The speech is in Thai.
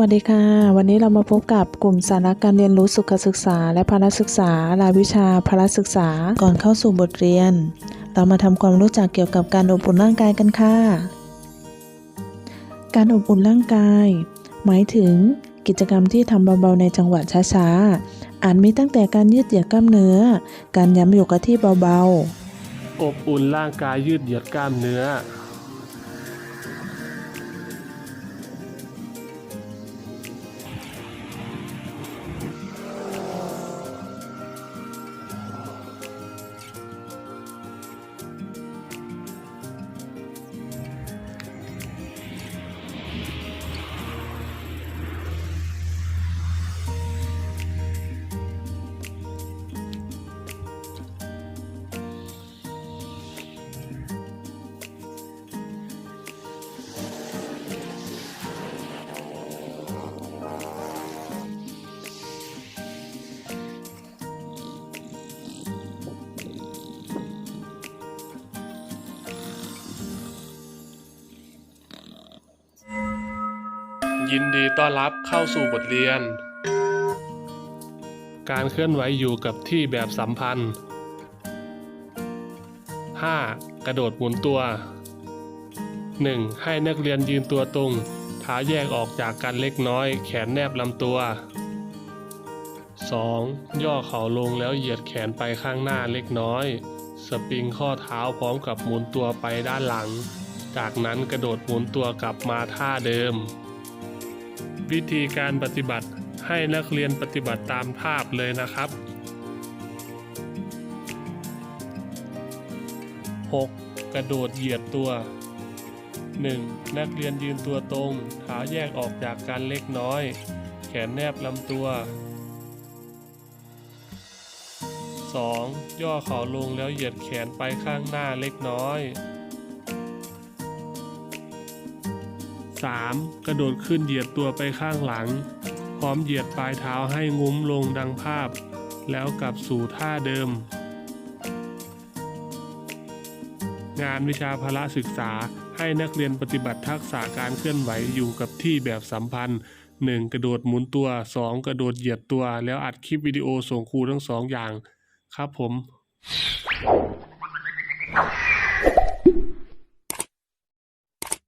วัสดีค่ะ วันนี้เรามาพบกับกลุ่มสาระการเรียนรู้สุขศึกษา และพละศึกษารายวิชาพละศึกษาก่อนเข้าสู่บทเรียน เรามาทำความรู้จักเกี่ยวกับการอบอุ่นร่างกายกันค่ะ การอบอุ่นร่างกาย หมายถึงกิจกรรมที่ทำเบาๆในจังหวะช้าๆอาจมีตั้งแต่การยืดเหยียดกล้ามเนื้อ การย้ำอยู่กับที่เบาๆ อบอุ่นร่างกายยืดเหยียดกล้ามเนื้อ ยินดีต้อนรับเข้าสู่บทเรียน การเคลื่อนไหวอยู่กับที่แบบสัมพันธ์ 5. กระโดดหมุนตัว 1. ให้นักเรียนยืนตัวตรงขาแยกออกจากกันเล็กน้อย แขนแนบลำตัว 2. ย่อเข่าลงแล้วเหยียดแขนไปข้างหน้าเล็กน้อย สปริงข้อเท้าพร้อมกับหมุนตัวไปด้านหลัง จากนั้นกระโดดหมุนตัวกลับมาท่าเดิม วิธีการปฏิบัติให้นักเรียนปฏิบัติตามภาพเลยนะครับ 6. กระโดดเหยียดตัว 1. นักเรียนยืนตัวตรงขาแยกออกจากกันเล็กน้อย แขนแนบลำตัว 2. ย่อเข่าลงแล้วเหยียดแขนไปข้างหน้าเล็กน้อย 3. กระโดดขึ้นเหยียดตัวไปข้างหลัง พร้อมเหยียดปลายเท้าให้งุ้มลงดังภาพ แล้วกลับสู่ท่าเดิม งานวิชาพละศึกษาให้นักเรียนปฏิบัติทักษะการเคลื่อนไหวอยู่กับที่แบบสัมพันธ์ 1. กระโดดหมุนตัว 2. กระโดดเหยียดตัว แล้วอัดคลิปวิดีโอส่งครูทั้งสองอย่าง ครับผม